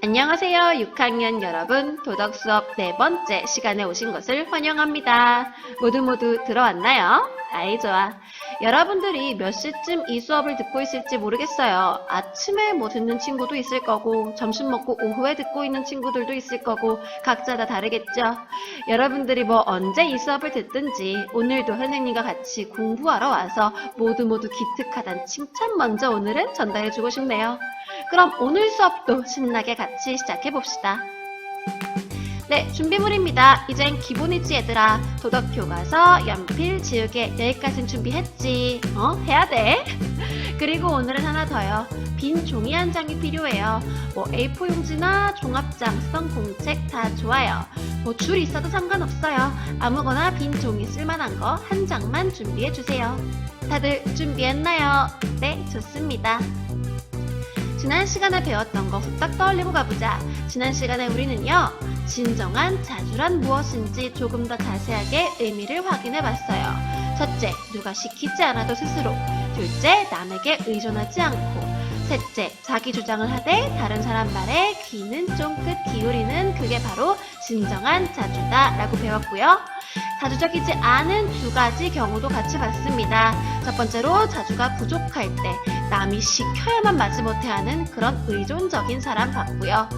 안녕하세요, 6학년 여러분. 도덕 수업 네 번째 시간에 오신 것을 환영합니다. 모두 모두 들어왔나요? 아이, 좋아. 여러분들이 몇 시쯤 이 수업을 듣고 있을지 모르겠어요. 아침에 뭐 듣는 친구도 있을 거고, 점심 먹고 오후에 듣고 있는 친구들도 있을 거고, 각자 다 다르겠죠? 여러분들이 뭐 언제 이 수업을 듣든지, 오늘도 선생님과 같이 공부하러 와서 모두 모두 기특하단 칭찬 먼저 오늘은 전달해주고 싶네요. 그럼 오늘 수업도 신나게 같이 시작해 봅시다. 네, 준비물입니다. 이젠 기본이지 얘들아. 도덕 교과서, 연필, 지우개 여기까진 준비했지. 어? 해야 돼. 그리고 오늘은 하나 더요. 빈 종이 한 장이 필요해요. 뭐 A4 용지나 종합장, 성 공책 다 좋아요. 뭐 줄 있어도 상관없어요. 아무거나 빈 종이 쓸만한 거 한 장만 준비해 주세요. 다들 준비했나요? 네, 좋습니다. 지난 시간에 배웠던 거 후딱 떠올리고 가보자. 지난 시간에 우리는요, 진정한 자주란 무엇인지 조금 더 자세하게 의미를 확인해 봤어요. 첫째, 누가 시키지 않아도 스스로. 둘째, 남에게 의존하지 않고. 셋째, 자기 주장을 하되 다른 사람 말에 귀는 쫑긋 기울이는 그게 바로 진정한 자주다 라고 배웠고요. 자주적이지 않은 두 가지 경우도 같이 봤습니다. 첫 번째로 자주가 부족할 때 남이 시켜야만 마지 못해 하는 그런 의존적인 사람 봤고요.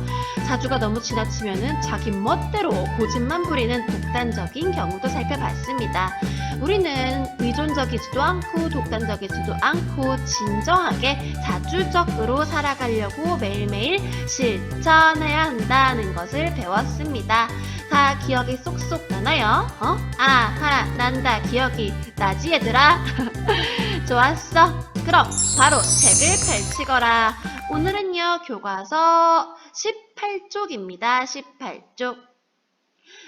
자주가 너무 지나치면은 자기 멋대로 고집만 부리는 독단적인 경우도 살펴봤습니다. 우리는 의존적이지도 않고 독단적이지도 않고 진정하게 자주적으로 살아가려고 매일매일 실천해야 한다는 것을 배웠습니다. 다 기억이 쏙쏙 나나요? 어? 아 하, 난다. 기억이 나지, 얘들아? 좋았어. 그럼 바로 책을 펼치거라. 오늘은요, 교과서 18쪽입니다. 18쪽.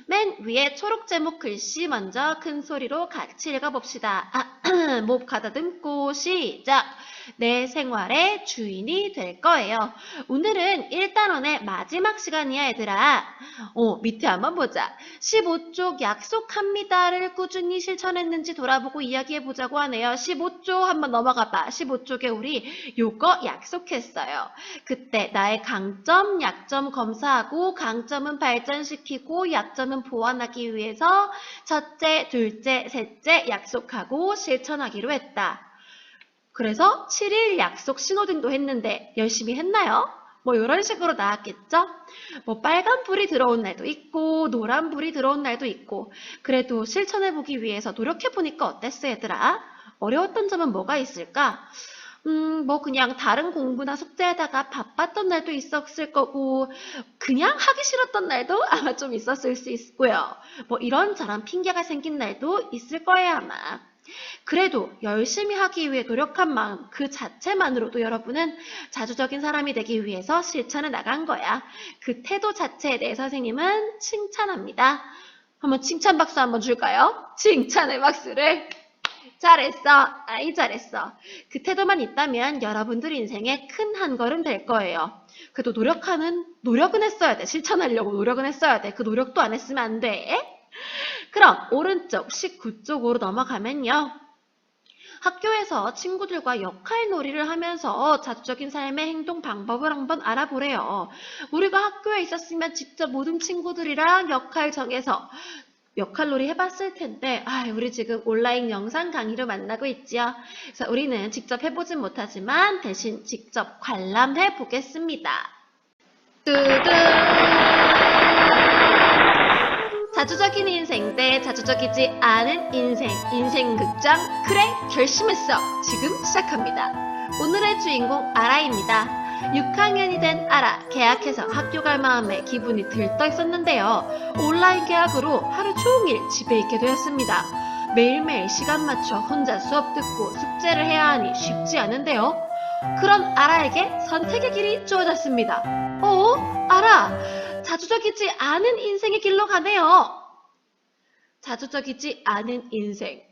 맨 위에 초록 제목 글씨 먼저 큰 소리로 같이 읽어봅시다. 아, 목 가다듬고 시작. 내 생활의 주인이 될 거예요. 오늘은 1단원의 마지막 시간이야, 얘들아. 어, 밑에 한번 보자. 15쪽 약속합니다를 꾸준히 실천했는지 돌아보고 이야기해보자고 하네요. 15쪽 한번 넘어가 봐. 15쪽에 우리 요거 약속했어요. 그때 나의 강점, 약점 검사하고 강점은 발전시키고 약점은 보완하기 위해서 첫째, 둘째, 셋째 약속하고 실천하기로 했다. 그래서 7일 약속 신호등도 했는데 열심히 했나요? 뭐 이런 식으로 나왔겠죠? 뭐 빨간 불이 들어온 날도 있고 노란 불이 들어온 날도 있고 그래도 실천해보기 위해서 노력해보니까 어땠어 얘들아? 어려웠던 점은 뭐가 있을까? 음, 뭐 그냥 다른 공부나 숙제하다가 바빴던 날도 있었을 거고 그냥 하기 싫었던 날도 아마 좀 있었을 수 있고요. 뭐 이런저런 핑계가 생긴 날도 있을 거예요 아마. 그래도 열심히 하기 위해 노력한 마음 그 자체만으로도 여러분은 자주적인 사람이 되기 위해서 실천해 나간 거야. 그 태도 자체에 대해 선생님은 칭찬합니다. 한번 칭찬 박수 한번 줄까요? 칭찬의 박수를. 잘했어. 아이 잘했어. 그 태도만 있다면 여러분들 인생에 큰 한 걸음 될 거예요. 그래도 노력하는 노력은 했어야 돼. 실천하려고 노력은 했어야 돼. 그 노력도 안 했으면 안 돼. 그럼 오른쪽 19쪽으로 넘어가면요. 학교에서 친구들과 역할 놀이를 하면서 자주적인 삶의 행동 방법을 한번 알아보래요. 우리가 학교에 있었으면 직접 모든 친구들이랑 역할 정해서 역할놀이 해봤을 텐데, 아, 우리 지금 온라인 영상 강의로 만나고 있지요. 그래서 우리는 직접 해보진 못하지만 대신 직접 관람해 보겠습니다. 뚜둥! 자주적인 인생 대 자주적이지 않은 인생, 인생 극장, 그래, 결심했어. 지금 시작합니다. 오늘의 주인공 아라입니다. 6학년이 된 아라, 계약해서 학교 갈 마음에 기분이 들떠 있었는데요. 온라인 계약으로 하루 종일 집에 있게 되었습니다. 매일매일 시간 맞춰 혼자 수업 듣고 숙제를 해야 하니 쉽지 않은데요. 그런 아라에게 선택의 길이 주어졌습니다. 어? 아라, 자주적이지 않은 인생의 길로 가네요. 자주적이지 않은 인생.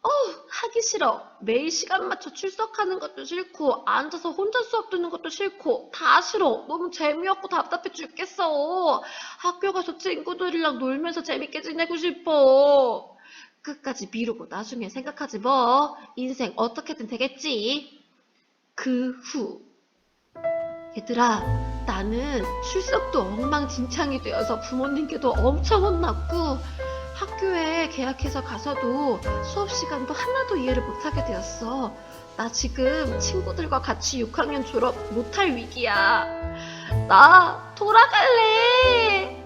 어, 하기 싫어. 매일 시간 맞춰 출석하는 것도 싫고, 앉아서 혼자 수업 듣는 것도 싫고, 다 싫어. 너무 재미없고 답답해 죽겠어. 학교 가서 친구들이랑 놀면서 재밌게 지내고 싶어. 끝까지 미루고 나중에 생각하지 뭐. 인생 어떻게든 되겠지. 그 후. 얘들아, 나는 출석도 엉망진창이 되어서 부모님께도 엄청 혼났고 학교에 계약해서 가서도 수업 시간도 하나도 이해를 못하게 되었어. 나 지금 친구들과 같이 6학년 졸업 못할 위기야. 나 돌아갈래.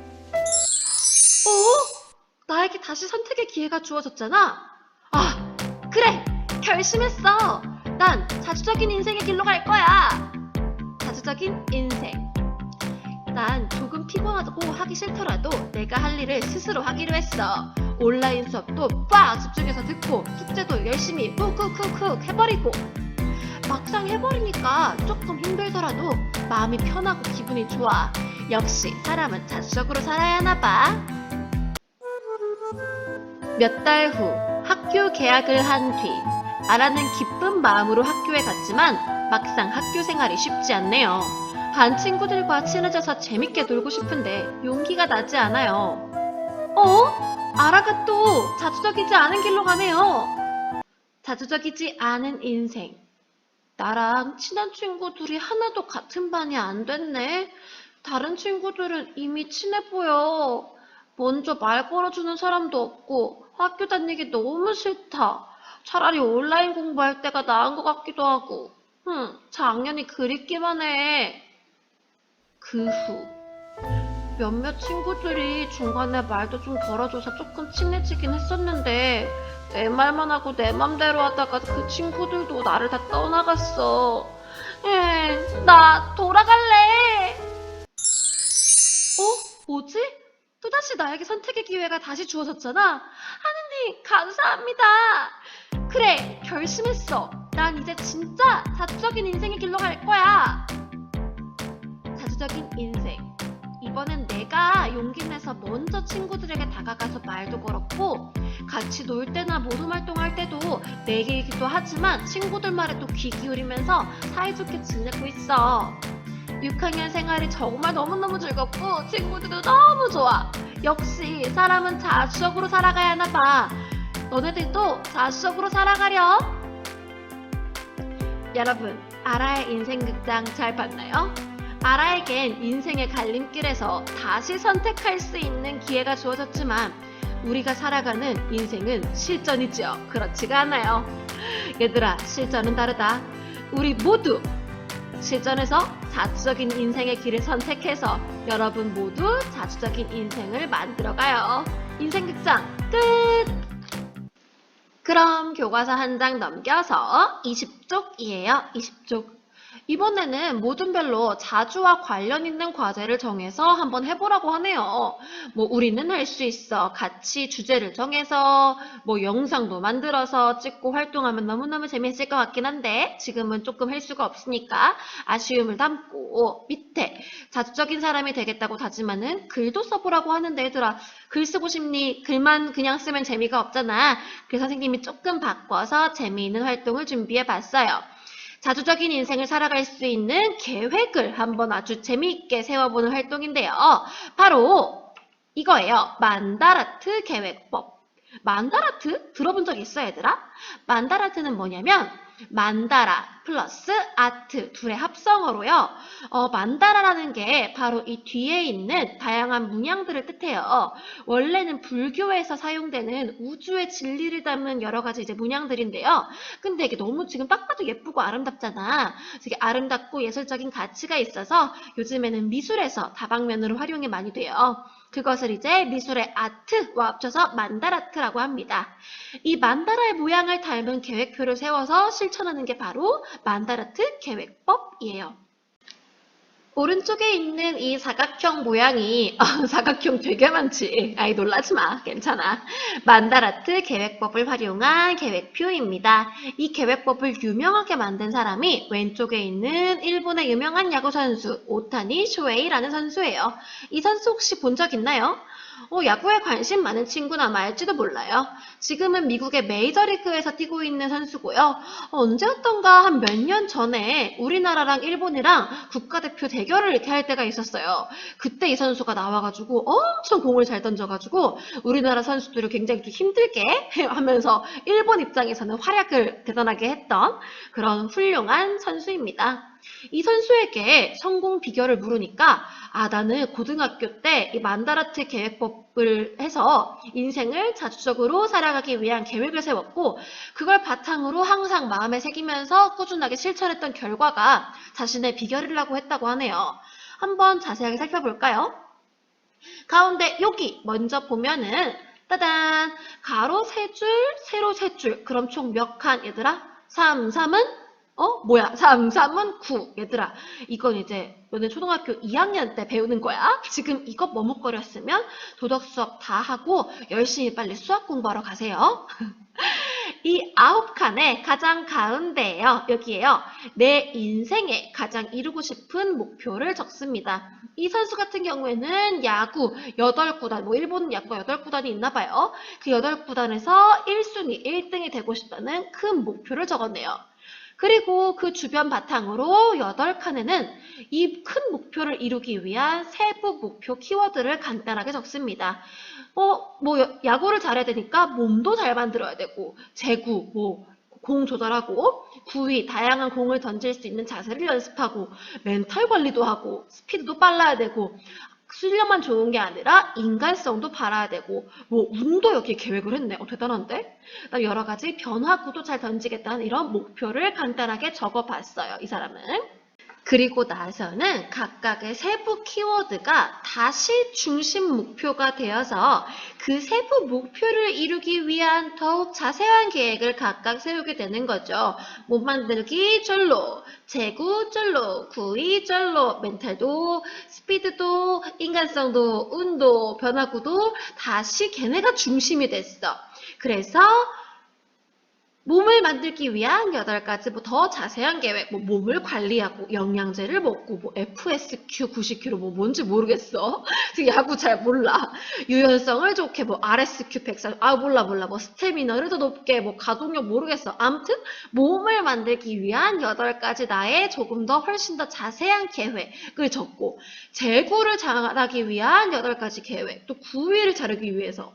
어? 나에게 다시 선택의 기회가 주어졌잖아. 아, 그래. 결심했어. 난 자주적인 인생의 길로 갈 거야. 자주적인 인생. 난 조금 피곤하고 하기 싫더라도 내가 할 일을 스스로 하기로 했어. 온라인 수업도 빡 집중해서 듣고 숙제도 열심히 쿡쿡쿡쿡 해버리고 막상 해버리니까 조금 힘들더라도 마음이 편하고 기분이 좋아. 역시 사람은 자주적으로 살아야 하나 봐. 몇 달 후 학교 개학을 한 뒤 아라는 기쁜 마음으로 학교에 갔지만 막상 학교 생활이 쉽지 않네요. 반 친구들과 친해져서 재밌게 놀고 싶은데 용기가 나지 않아요. 어? 아라가 또 자주적이지 않은 길로 가네요. 자주적이지 않은 인생. 나랑 친한 친구들이 하나도 같은 반이 안 됐네. 다른 친구들은 이미 친해 보여. 먼저 말 걸어주는 사람도 없고 학교 다니기 너무 싫다. 차라리 온라인 공부할 때가 나은 것 같기도 하고. 흠, 작년이 그립기만 해. 그 후. 몇몇 친구들이 중간에 말도 좀 걸어줘서 조금 친해지긴 했었는데 내 말만 하고 내 맘대로 하다가 그 친구들도 나를 다 떠나갔어. 에, 나 돌아갈래. 어? 뭐지? 또다시 나에게 선택의 기회가 다시 주어졌잖아. 하느님, 감사합니다. 그래, 결심했어. 난 이제 진짜 자주적인 인생의 길로 갈 거야. 자주적인 인생. 이번엔 내가 용기 내서 먼저 친구들에게 다가가서 말도 걸었고, 같이 놀 때나 모임 활동할 때도 내 얘기도 하지만 친구들 말에 또 귀 기울이면서 사이좋게 지내고 있어. 6학년 생활이 정말 너무너무 즐겁고 친구들도 너무 좋아. 역시 사람은 자주적으로 살아가야 하나 봐. 너네들도 자주적으로 살아가렴. 여러분, 아라의 인생극장 잘 봤나요? 아라에겐 인생의 갈림길에서 다시 선택할 수 있는 기회가 주어졌지만 우리가 살아가는 인생은 실전이죠. 그렇지가 않아요. 얘들아, 실전은 다르다. 우리 모두 실전에서 자주적인 인생의 길을 선택해서 여러분 모두 자주적인 인생을 만들어가요. 인생극장 끝! 그럼 교과서 한 장 넘겨서 20쪽이에요. 20쪽. 이번에는 모든 별로 자주와 관련 있는 과제를 정해서 한번 해보라고 하네요. 뭐 우리는 할 수 있어. 같이 주제를 정해서 뭐 영상도 만들어서 찍고 활동하면 너무너무 재밌을 것 같긴 한데 지금은 조금 할 수가 없으니까 아쉬움을 담고 밑에 자주적인 사람이 되겠다고 다짐하는 글도 써보라고 하는데 얘들아 글 쓰고 싶니? 글만 그냥 쓰면 재미가 없잖아. 그래서 선생님이 조금 바꿔서 재미있는 활동을 준비해 봤어요. 자주적인 인생을 살아갈 수 있는 계획을 한번 아주 재미있게 세워보는 활동인데요. 바로 이거예요. 만다라트 계획법. 만다라트 들어본 적 있어 얘들아? 만다라트는 뭐냐면 만다라 플러스 아트 둘의 합성어로요. 어, 만다라라는 게 바로 이 뒤에 있는 다양한 문양들을 뜻해요. 원래는 불교에서 사용되는 우주의 진리를 담은 여러 가지 이제 문양들인데요. 근데 이게 너무 지금 딱 봐도 예쁘고 아름답잖아. 되게 아름답고 예술적인 가치가 있어서 요즘에는 미술에서 다방면으로 활용이 많이 돼요. 그것을 이제 미술의 아트와 합쳐서 만다라트라고 합니다. 이 만다라의 모양을 닮은 계획표를 세워서 실천하는 게 바로 만다라트 계획법이에요. 오른쪽에 있는 이 사각형 모양이 어, 사각형 되게 많지. 아이 놀라지 마. 괜찮아. 만다라트 계획법을 활용한 계획표입니다. 이 계획법을 유명하게 만든 사람이 왼쪽에 있는 일본의 유명한 야구 선수 오타니 쇼헤이라는 선수예요. 이 선수 혹시 본 적 있나요? 어, 야구에 관심 많은 친구는 아마 알지도 몰라요. 지금은 미국의 메이저리그에서 뛰고 있는 선수고요. 어, 언제였던가 한 몇 년 전에 우리나라랑 일본이랑 국가대표 대결을 이렇게 할 때가 있었어요. 그때 이 선수가 나와가지고 엄청 공을 잘 던져가지고 우리나라 선수들을 굉장히 좀 힘들게 하면서 일본 입장에서는 활약을 대단하게 했던 그런 훌륭한 선수입니다. 이 선수에게 성공 비결을 물으니까 아 나는 고등학교 때 이 만다라트 계획법을 해서 인생을 자주적으로 살아가기 위한 계획을 세웠고 그걸 바탕으로 항상 마음에 새기면서 꾸준하게 실천했던 결과가 자신의 비결이라고 했다고 하네요. 한번 자세하게 살펴볼까요? 가운데 여기 먼저 보면은 따단 가로 세 줄, 세로 세 줄. 그럼 총 몇 칸 얘들아? 3, 3은 어? 뭐야? 3, 3은 9. 얘들아, 이건 이제 너네 초등학교 2학년 때 배우는 거야. 지금 이것 머뭇거렸으면 도덕 수업 다 하고 열심히 빨리 수학 공부하러 가세요. 이 아홉 칸의 가장 가운데에요. 여기에요. 내 인생에 가장 이루고 싶은 목표를 적습니다. 이 선수 같은 경우에는 야구 8구단, 뭐 일본 야구가 8구단이 있나 봐요. 그 8구단에서 1순위, 1등이 되고 싶다는 큰 목표를 적었네요. 그리고 그 주변 바탕으로 8칸에는 이 큰 목표를 이루기 위한 세부 목표 키워드를 간단하게 적습니다. 어, 뭐 야- 야구를 잘해야 되니까 몸도 잘 만들어야 되고 제구, 뭐 공 조절하고 구위, 다양한 공을 던질 수 있는 자세를 연습하고 멘탈 관리도 하고 스피드도 빨라야 되고 실력만 좋은 게 아니라 인간성도 바라야 되고 뭐 운도 여기 계획을 했네. 어, 대단한데? 여러 가지 변화구도 잘 던지겠다는 이런 목표를 간단하게 적어봤어요. 이 사람은. 그리고 나서는 각각의 세부 키워드가 다시 중심 목표가 되어서 그 세부 목표를 이루기 위한 더욱 자세한 계획을 각각 세우게 되는 거죠. 몸 만들기 절로, 재구 절로, 구위 절로, 멘탈도, 스피드도, 인간성도, 운도, 변화구도 다시 걔네가 중심이 됐어. 그래서 몸을 만들기 위한 8가지 뭐 더 자세한 계획, 뭐 몸을 관리하고 영양제를 먹고 뭐 FSQ 90kg 뭐 뭔지 모르겠어. 야구 잘 몰라. 유연성을 좋게 뭐 RSQ 140, 아 몰라 몰라. 뭐 스태미너를 더 높게 뭐 가동력 모르겠어. 아무튼 몸을 만들기 위한 8가지 나의 조금 더 훨씬 더 자세한 계획을 적고 재구를 잘하기 위한 8가지 계획, 또 구위를 자르기 위해서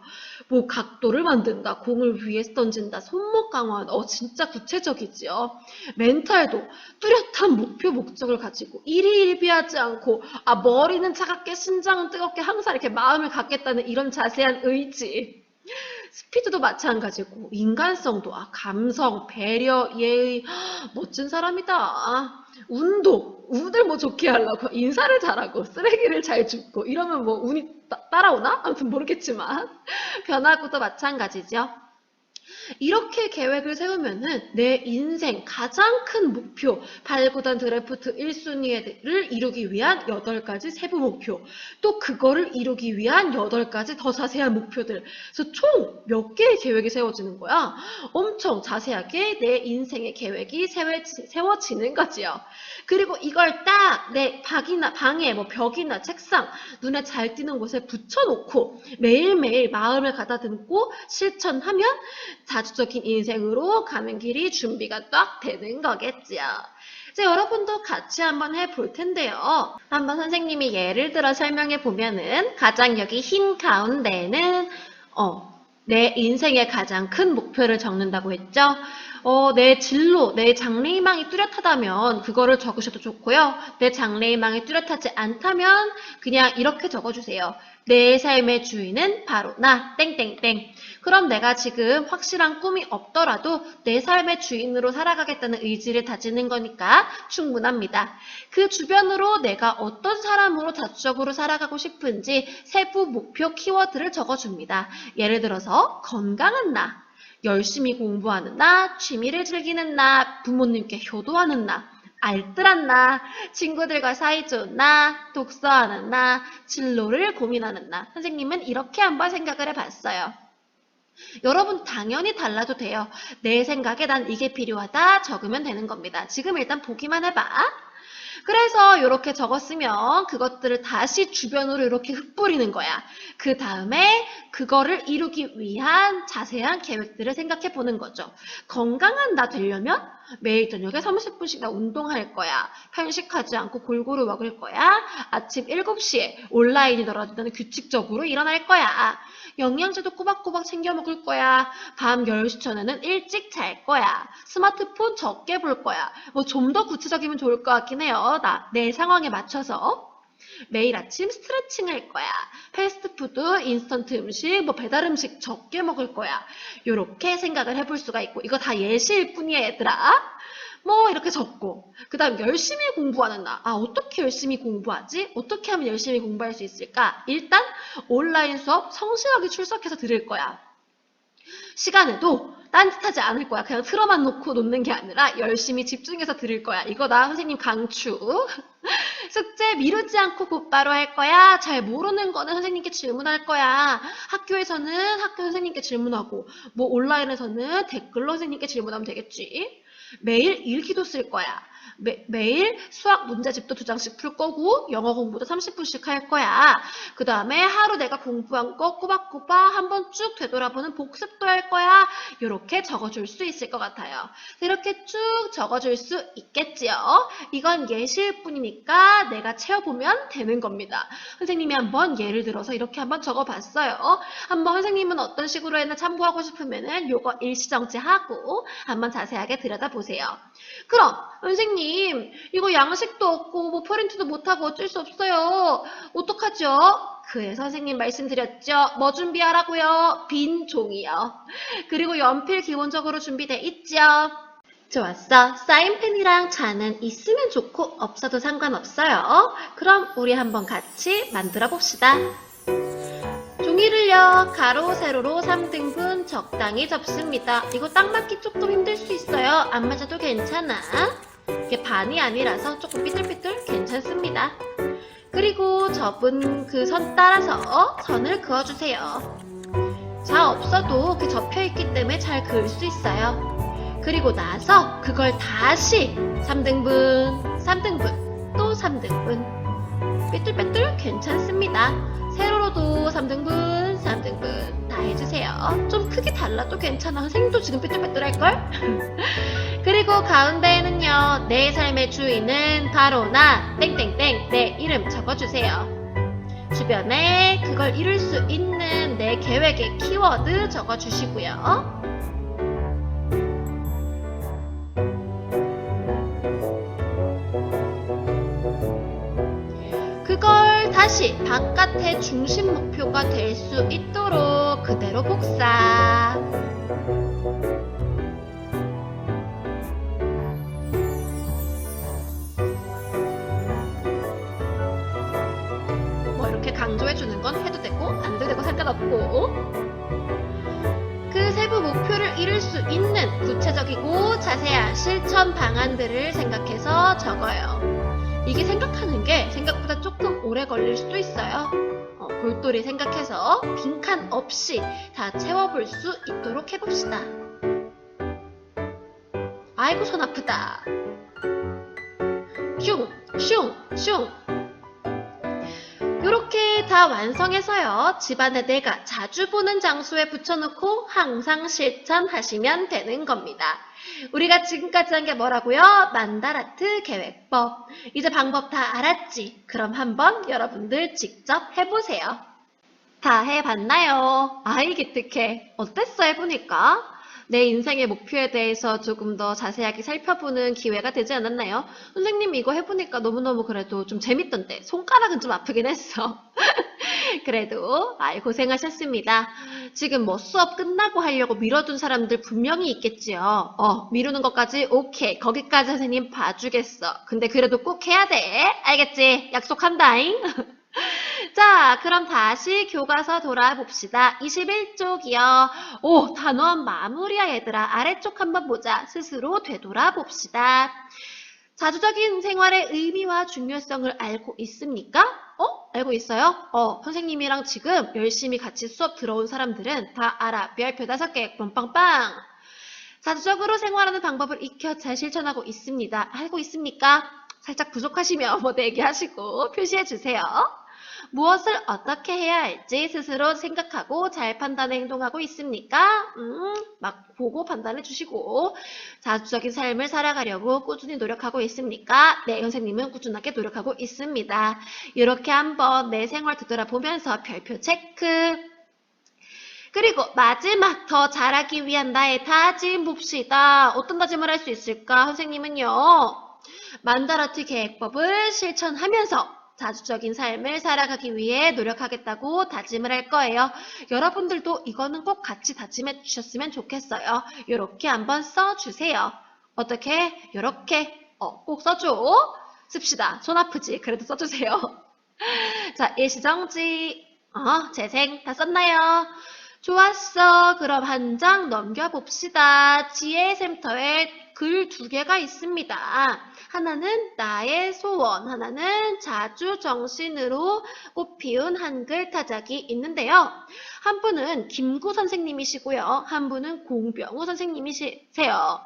뭐 각도를 만든다, 공을 위에서 던진다, 손목 강화 한다. 어, 진짜 구체적이지요. 멘탈도 뚜렷한 목표 목적을 가지고 일희일비하지 않고 아 머리는 차갑게 심장은 뜨겁게 항상 이렇게 마음을 갖겠다는 이런 자세한 의지. 스피드도 마찬가지고 인간성도 아 감성, 배려, 예의 멋진 사람이다. 운도 운을 뭐 좋게 하려고 인사를 잘하고 쓰레기를 잘 줍고 이러면 뭐 운이 따, 따라오나? 아무튼 모르겠지만 변화구도 마찬가지죠. 이렇게 계획을 세우면은 내 인생 가장 큰 목표, 발구단 드래프트 1순위를 이루기 위한 8가지 세부 목표, 또 그거를 이루기 위한 8가지 더 자세한 목표들. 그래서 총 몇 개의 계획이 세워지는 거야? 엄청 자세하게 내 인생의 계획이 세워지- 세워지는 거지요. 그리고 이걸 딱 내 방이나 방에 뭐 벽이나 책상 눈에 잘 띄는 곳에 붙여놓고 매일매일 마음을 가다듬고 실천하면 자주적인 인생으로 가는 길이 준비가 딱 되는 거겠지요. 이제 여러분도 같이 한번 해볼 텐데요. 한번 선생님이 예를 들어 설명해 보면은 가장 여기 흰 가운데는 어, 내 인생의 가장 큰 목표를 적는다고 했죠. 어, 내 진로, 내 장래희망이 뚜렷하다면 그거를 적으셔도 좋고요. 내 장래희망이 뚜렷하지 않다면 그냥 이렇게 적어주세요. 내 삶의 주인은 바로 나, 땡땡땡. 그럼 내가 지금 확실한 꿈이 없더라도 내 삶의 주인으로 살아가겠다는 의지를 다지는 거니까 충분합니다. 그 주변으로 내가 어떤 사람으로 자주적으로 살아가고 싶은지 세부 목표 키워드를 적어줍니다. 예를 들어서 건강한 나, 열심히 공부하는 나, 취미를 즐기는 나, 부모님께 효도하는 나, 알뜰한 나, 친구들과 사이 좋은 나, 독서하는 나, 진로를 고민하는 나. 선생님은 이렇게 한번 생각을 해봤어요. 여러분 당연히 달라도 돼요. 내 생각에 난 이게 필요하다 적으면 되는 겁니다. 지금 일단 보기만 해봐. 그래서 이렇게 적었으면 그것들을 다시 주변으로 이렇게 흩뿌리는 거야. 그 다음에 그거를 이루기 위한 자세한 계획들을 생각해 보는 거죠. 건강한 나 되려면 매일 저녁에 30분씩 나 운동할 거야. 편식하지 않고 골고루 먹을 거야. 아침 7시에 온라인이더라도 나는 규칙적으로 일어날 거야. 영양제도 꼬박꼬박 챙겨 먹을 거야. 밤 10시 전에는 일찍 잘 거야. 스마트폰 적게 볼 거야. 뭐 좀 더 구체적이면 좋을 것 같긴 해요. 나, 내 상황에 맞춰서. 매일 아침 스트레칭 할 거야. 패스트푸드, 인스턴트 음식, 뭐 배달 음식 적게 먹을 거야. 요렇게 생각을 해볼 수가 있고, 이거 다 예시일 뿐이야, 얘들아. 뭐, 이렇게 적고. 그 다음, 열심히 공부하는 나. 아, 어떻게 열심히 공부하지? 어떻게 하면 열심히 공부할 수 있을까? 일단, 온라인 수업 성실하게 출석해서 들을 거야. 시간에도 딴짓하지 않을 거야. 그냥 틀어만 놓고 놓는 게 아니라 열심히 집중해서 들을 거야. 이거다, 선생님 강추. 숙제 미루지 않고 곧바로 할 거야. 잘 모르는 거는 선생님께 질문할 거야. 학교에서는 학교 선생님께 질문하고, 뭐 온라인에서는 댓글로 선생님께 질문하면 되겠지. 매일 일기도 쓸 거야. 매, 매일 수학 문제집도 두 장씩 풀 거고 영어 공부도 30분씩 할 거야. 그 다음에 하루 내가 공부한 거 꼬박꼬박 한번 쭉 되돌아보는 복습도 할 거야. 이렇게 적어줄 수 있을 것 같아요. 이렇게 쭉 적어줄 수 있겠지요. 이건 예시일 뿐이니까 내가 채워보면 되는 겁니다. 선생님이 한번 예를 들어서 이렇게 한번 적어봤어요. 한번 선생님은 어떤 식으로 했나 참고하고 싶으면 은 요거 일시정지하고 한번 자세하게 들여다보세요. 그럼 선생님 이거 양식도 없고 뭐 프린트도 못하고 어쩔 수 없어요. 어떡하죠? 그래서 선생님 말씀드렸죠. 뭐 준비하라고요? 빈 종이요. 그리고 연필 기본적으로 준비돼 있죠. 좋았어. 사인펜이랑 잔은 있으면 좋고 없어도 상관없어요. 그럼 우리 한번 같이 만들어 봅시다. 종이를요, 가로, 세로로 3등분 적당히 접습니다. 이거 딱 맞기 조금 힘들 수 있어요. 안 맞아도 괜찮아. 이게 반이 아니라서 조금 삐뚤삐뚤 괜찮습니다. 그리고 접은 그 선 따라서 선을 그어주세요. 자 없어도 그 접혀있기 때문에 잘 그을 수 있어요. 그리고 나서 그걸 다시 3등분, 3등분, 또 3등분. 삐뚤빼뚤 괜찮습니다. 세로로도 3등분, 3등분 다 해주세요. 좀 크게 달라도 괜찮아. 선생님도 지금 삐뚤빼뚤 할걸? 그리고 가운데에는요, 내 삶의 주인은 바로 나, 땡땡땡, 내 이름 적어주세요. 주변에 그걸 이룰 수 있는 내 계획의 키워드 적어주시고요. 다시 바깥의 중심 목표가 될 수 있도록 그대로 복사. 뭐 이렇게 강조해주는 건 해도 되고 안 해도 되고 상관없고 그 세부 목표를 이룰 수 있는 구체적이고 자세한 실천 방안들을 생각해서 적어요. 이게 생각하는 게 생각보다 조금 오래 걸릴 수도 있어요. 어, 골똘히 생각해서 빈칸 없이 다 채워볼 수 있도록 해봅시다. 아이고 손 아프다. 슝, 슝, 슝. 이렇게 다 완성해서요. 집안에 내가 자주 보는 장소에 붙여놓고 항상 실천하시면 되는 겁니다. 우리가 지금까지 한 게 뭐라고요? 만다라트 계획법. 이제 방법 다 알았지? 그럼 한번 여러분들 직접 해보세요. 다 해봤나요? 아이 기특해. 어땠어 해보니까? 내 인생의 목표에 대해서 조금 더 자세하게 살펴보는 기회가 되지 않았나요? 선생님 이거 해보니까 너무너무 그래도 좀 재밌던데 손가락은 좀 아프긴 했어. 그래도 아이 고생하셨습니다. 지금 뭐 수업 끝나고 하려고 미뤄둔 사람들 분명히 있겠지요. 어 미루는 것까지 오케이 거기까지 선생님 봐주겠어. 근데 그래도 꼭 해야 돼. 알겠지? 약속한다잉. 자, 그럼 다시 교과서 돌아봅시다. 21쪽이요. 오, 단어한 마무리야, 얘들아. 아래쪽 한번 보자. 스스로 되돌아봅시다. 자주적인 생활의 의미와 중요성을 알고 있습니까? 어? 알고 있어요? 어, 선생님이랑 지금 열심히 같이 수업 들어온 사람들은 다 알아. 별표 다섯 개, 빵빵빵. 자주적으로 생활하는 방법을 익혀 잘 실천하고 있습니다. 알고 있습니까? 살짝 부족하시면 뭐 내기하시고 표시해 주세요. 무엇을 어떻게 해야 할지 스스로 생각하고 잘 판단해 행동하고 있습니까? 음, 막 보고 판단해 주시고 자주적인 삶을 살아가려고 꾸준히 노력하고 있습니까? 네, 선생님은 꾸준하게 노력하고 있습니다. 이렇게 한번 내 생활 되돌아보면서 별표 체크. 그리고 마지막 더 잘하기 위한 나의 다짐 봅시다. 어떤 다짐을 할 수 있을까? 선생님은요. 만다라티 계획법을 실천하면서 자주적인 삶을 살아가기 위해 노력하겠다고 다짐을 할 거예요. 여러분들도 이거는 꼭 같이 다짐해 주셨으면 좋겠어요. 이렇게 한번 써주세요. 어떻게? 이렇게 어, 꼭 써줘. 씁시다. 손 아프지? 그래도 써주세요. 자, 일시정지. 어, 재생 다 썼나요? 좋았어. 그럼 한 장 넘겨봅시다. 지혜센터에 글 두 개가 있습니다. 하나는 나의 소원, 하나는 자주 정신으로 꽃피운 한글 타작이 있는데요. 한 분은 김구 선생님이시고요. 한 분은 공병우 선생님이세요.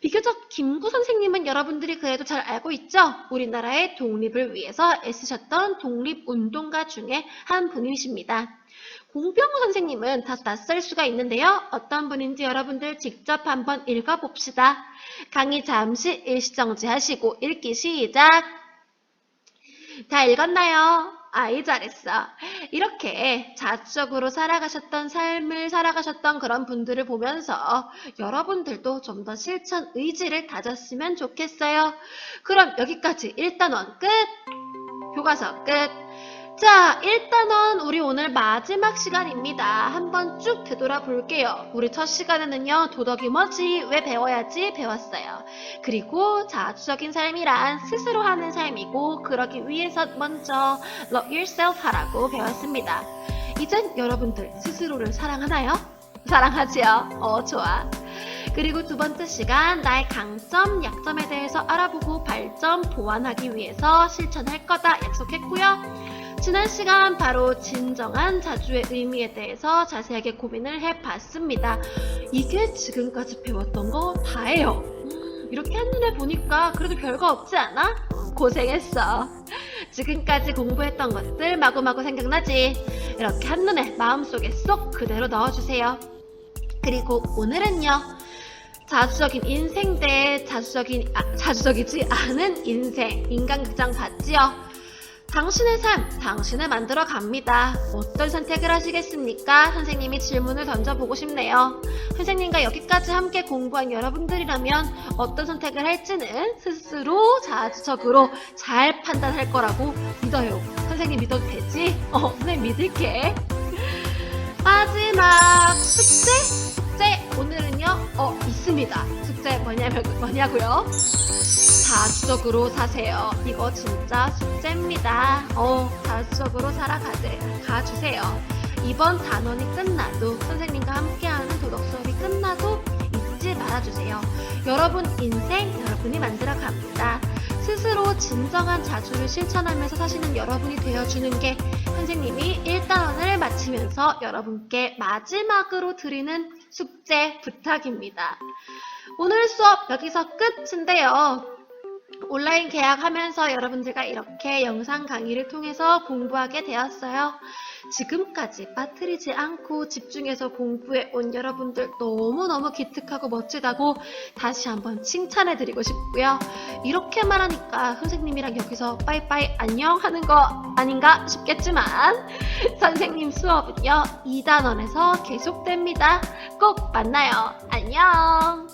비교적 김구 선생님은 여러분들이 그래도 잘 알고 있죠? 우리나라의 독립을 위해서 애쓰셨던 독립운동가 중에 한 분이십니다. 공병우 선생님은 다소 낯설 수가 있는데요. 어떤 분인지 여러분들 직접 한번 읽어봅시다. 강의 잠시 일시정지 하시고 읽기 시작. 다 읽었나요? 아이 잘했어. 이렇게 자주적으로 살아가셨던 삶을 살아가셨던 그런 분들을 보면서 여러분들도 좀 더 실천 의지를 다졌으면 좋겠어요. 그럼 여기까지 1단원 끝. 교과서 끝. 자, 1단원 우리 오늘 마지막 시간입니다. 한번 쭉 되돌아 볼게요. 우리 첫 시간에는요, 도덕이 뭐지, 왜 배워야지 배웠어요. 그리고 자주적인 삶이란 스스로 하는 삶이고, 그러기 위해서 먼저 love yourself 하라고 배웠습니다. 이젠 여러분들 스스로를 사랑하나요? 사랑하지요? 어, 좋아. 그리고 두 번째 시간, 나의 강점, 약점에 대해서 알아보고 발전, 보완하기 위해서 실천할 거다 약속했고요. 지난 시간 바로 진정한 자주의 의미에 대해서 자세하게 고민을 해봤습니다. 이게 지금까지 배웠던 거 다예요. 이렇게 한눈에 보니까 그래도 별거 없지 않아? 고생했어. 지금까지 공부했던 것들 마구마구 생각나지? 이렇게 한눈에 마음속에 쏙 그대로 넣어주세요. 그리고 오늘은요. 자주적인 인생 대 자주적인 아, 자주적이지 않은 인생 인간극장 봤지요. 당신의 삶, 당신을 만들어 갑니다. 어떤 선택을 하시겠습니까? 선생님이 질문을 던져보고 싶네요. 선생님과 여기까지 함께 공부한 여러분들이라면 어떤 선택을 할지는 스스로 자주적으로 잘 판단할 거라고 믿어요. 선생님 믿어도 되지? 어, 선생님 믿을게. 마지막 숙제? 숙제 오늘은요, 어, 있습니다. 숙제 뭐냐면, 뭐냐고요? 자주적으로 사세요. 이거 진짜 숙제입니다. 어, 자주적으로 살아가세, 가주세요. 이번 단원이 끝나도, 선생님과 함께하는 도덕 수업이 끝나도 잊지 말아주세요. 여러분 인생 여러분이 만들어 갑니다. 스스로 진정한 자주를 실천하면서 사시는 여러분이 되어주는 게 선생님이 1단원을 마치면서 여러분께 마지막으로 드리는 숙제 부탁입니다. 오늘 수업 여기서 끝인데요. 온라인 계약하면서 여러분들과 이렇게 영상 강의를 통해서 공부하게 되었어요. 지금까지 빠뜨리지 않고 집중해서 공부해 온 여러분들 너무너무 기특하고 멋지다고 다시 한번 칭찬해 드리고 싶고요. 이렇게 말 하니까 선생님이랑 여기서 빠이빠이 안녕 하는 거 아닌가 싶겠지만 선생님 수업은요 2단원에서 계속됩니다. 꼭 만나요. 안녕!